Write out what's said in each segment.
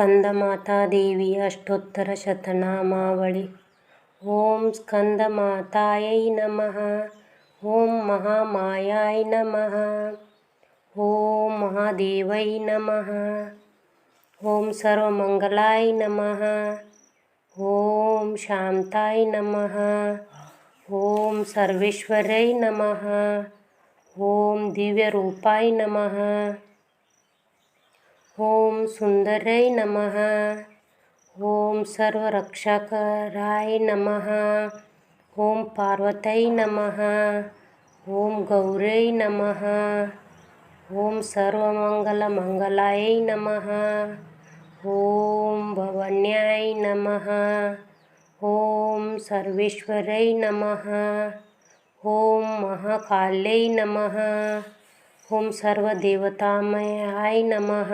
स्कन्दमातादेवी अष्टोत्तरशतनामावळि। ॐ स्कन्दमातायै नमः। ॐ महामायाय नमः। ॐ महादेवै नमः। ॐ सर्वमङ्गलाय नमः। ॐ शान्ताय नमः। ॐ सर्वेश्वरै नमः। ॐ दिव्यरूपाय नमः ॐ सुन्दरै नमः। ॐ सर्वरक्षकराय नमः। ॐ पार्वत्यै नमः। ॐ गौरै नमः। ॐ सर्वमङ्गलमङ्गलाय नमः। ॐ भवन्याय नमः। ॐ सर्वेश्वरै नमः। ॐ महाकाल्यै नमः ॐ सर्वदेवतामयाय नमः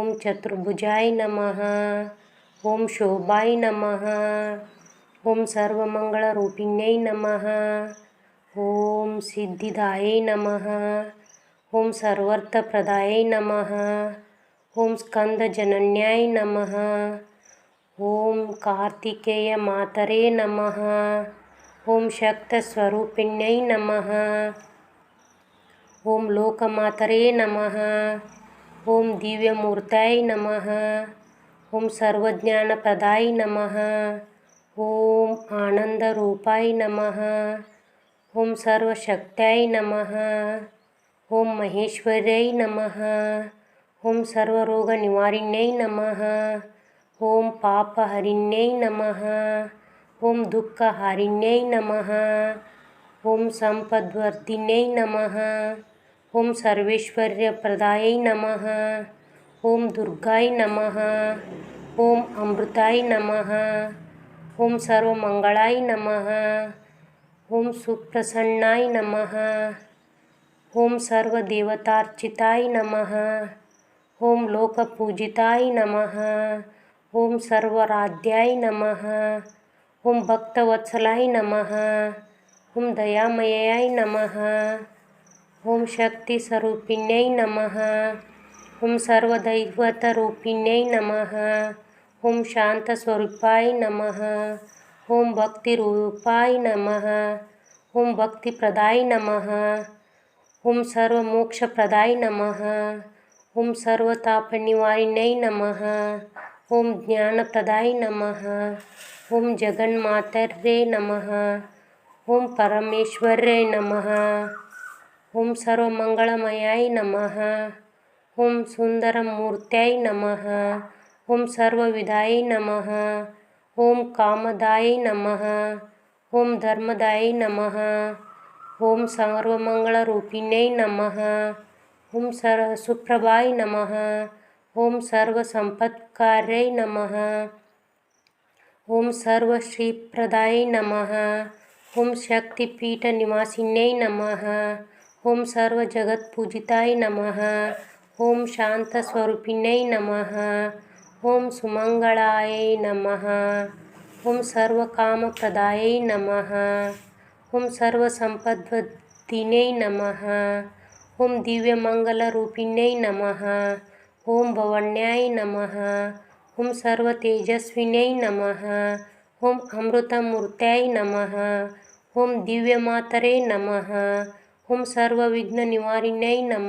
ॐ चतुर्भुजाय नमः ॐ शोभाय नमः ॐ सर्वमङ्गलरूपिण्यै नमः ॐ सिद्धिदायै नमः ॐ सर्वर्थप्रदायै नमः ॐ स्कन्दजनन्याय नमः ॐ कार्तिकेयमातरे नमः ॐ शक्तस्वरूपिण्यै नमः ॐ लोकमातरे नमः। ॐ दिव्यमूर्तये नमः। ॐ सर्वज्ञानप्रदाय नमः। ॐ आनन्दरूपाय नमः। ॐ सर्वशक्त्यै नमः। ॐ महेश्वर्यै नमः। ॐ सर्वरोगनिवारिण्यै नमः। ॐ पापहरिण्यै नमः। ॐ दुःखहारिण्यै नमः। ॐ सम्पद्वर्धिन्यै नमः ஓம் சர்வேஸ்வர்ய பிரதாயை நமக ஓம் துர்காய் நமக ஓம் அமிர்தாய் நமக ஓம் சர்வமங்களாய் நமக ஓம் சுப்பிரசன்னாய் நமக ஓம் சர்வதேவதார்ச்சிதாய் நமக ஓம் லோகபூஜிதாய் நமக ஓம் சர்வராத்யாய் நமக ஓம் பக்தவத்சலாய் நமக ஓம் தயாமயாய் நமக ओम शक्ति स्वरूपिण्य नमः। ओम सर्वदैवत रूपिण्य नमः। ओम शांत स्वरूपाय नमः। ओम भक्ति रूपाय नमः। ओम भक्ति प्रदाय नमः। ओम सर्व मोक्ष प्रदाय नमः। ओम सर्वतापनिवारिण्य नमः। ओम ज्ञान प्रदाय नमः। ओम जगन्मातर्ये नमः। ओम परमेश्वर्य नमः। ॐ सर्वमङ्गलमयाय नमः। ॐ सुन्दरमूर्त्यै नमः। ॐ सर्वविदाय नमः। ॐ कामदाय नमः। ॐ धर्मदाय नमः। ॐ सर्वमङ्गलरूपिण्यै नमः। ॐ सर् सुप्रभाय नमः। ॐ सर्वसम्पत्कार्यै नमः। ॐ सर्वश्रीप्रदाय नमः। ॐ शक्तिपीठनिवासिन्यै नमः ఓం సర్వజగత్పూజితాయ నమ. ఓం శాంతస్వరూపిణై నమ. ఓం సుమంగళాయ నమ. ఓం సర్వకామప్రదాయ నమ. ఓం సర్వసంపద్వదినై నమ. ఓం దివ్యమంగళరూపిణై నమ. ఓం భవణ్యాయ నమ. ఓం సర్వతేజస్వినై నమ. ఓం అమృతమూర్త్యాయ నమ. ఓం దివ్యమాతరే నమ. ओम सर्वविघ्न निवारिणय नम।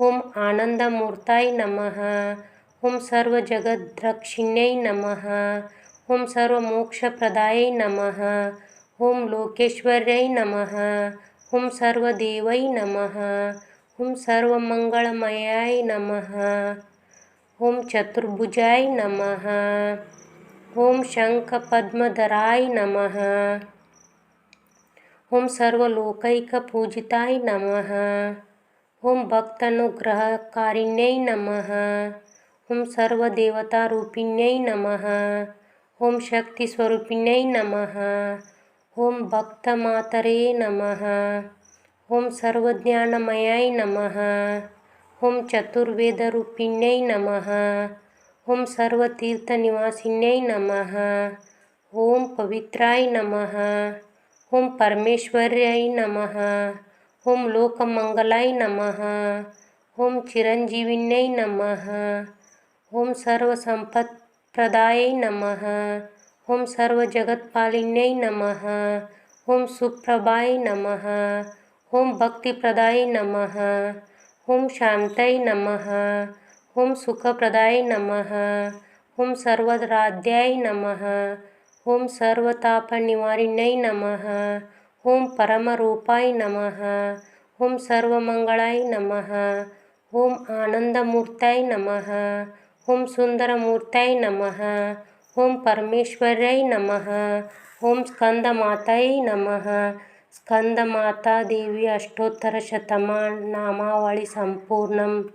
ओम आनंदमूर्ताय नम। ओम सर्वजगद्रक्षिण्य नम। ओम सर्वमोक्षप्रदाय नमः। ओम लोकेश्वर नम। ओम सर्वंगलमयाय नम। ओम सर्वमंगलमयाय नम। ओम चतुर्भुजाय नम। ओम शंख पद्मधराय नमः। ॐ सर्वलोकैकपूजिताय नमः। ॐ भक्तानुग्रहकारिण्यै नमः। ॐ सर्वदेवतारूपिण्यै नमः। ॐ शक्तिस्वरूपिण्यै नमः। ॐ भक्तमातरे नमः। ॐ सर्वज्ञानमयाय नमः। ॐ चतुर्वेदरूपिण्यै नमः। ॐ सर्वतीर्थनिवासिन्यै नमः। ॐ पवित्राय नमः ओम परमेश्वर्याय नमः। ओम लोकमंगलाय नमः। ओम चिरंजीविन्याय नमः। ओम सर्वसंपत् प्रदाय नमः। ओम सर्वजगत्पालिन्याय नमः। ओम सुप्रभाय नमः। ओम भक्तिप्रदाय नमः। ओम शांतय नमः। ओम सुखप्रदाय नमः। ओम सर्वराध्याय नमः। ಓಂ ಸರ್ವತಾಪ ನಿವಾರಿಣ್ಯೈ ನಮಃ. ಓಂ ಪರಮರೂಪಾಯ ನಮಃ. ಓಂ ಸರ್ವಮಂಗಳಾಯ ನಮಃ. ಓಂ ಆನಂದಮೂರ್ತಾಯ ನಮಃ. ಓಂ ಸುಂದರಮೂರ್ತಾಯ ನಮಃ. ಓಂ ಪರಮೇಶ್ವರ್ಯೈ ನಮಃ. ಓಂ ಸ್ಕಂದ ಮಾತಾಯ ನಮಃ. ಸ್ಕಂದ ಮಾತಾ ದೇವಿ ಅಷ್ಟೋತ್ತರ ಶತಮಾನ ನಾಮಾವಳಿ ಸಂಪೂರ್ಣಂ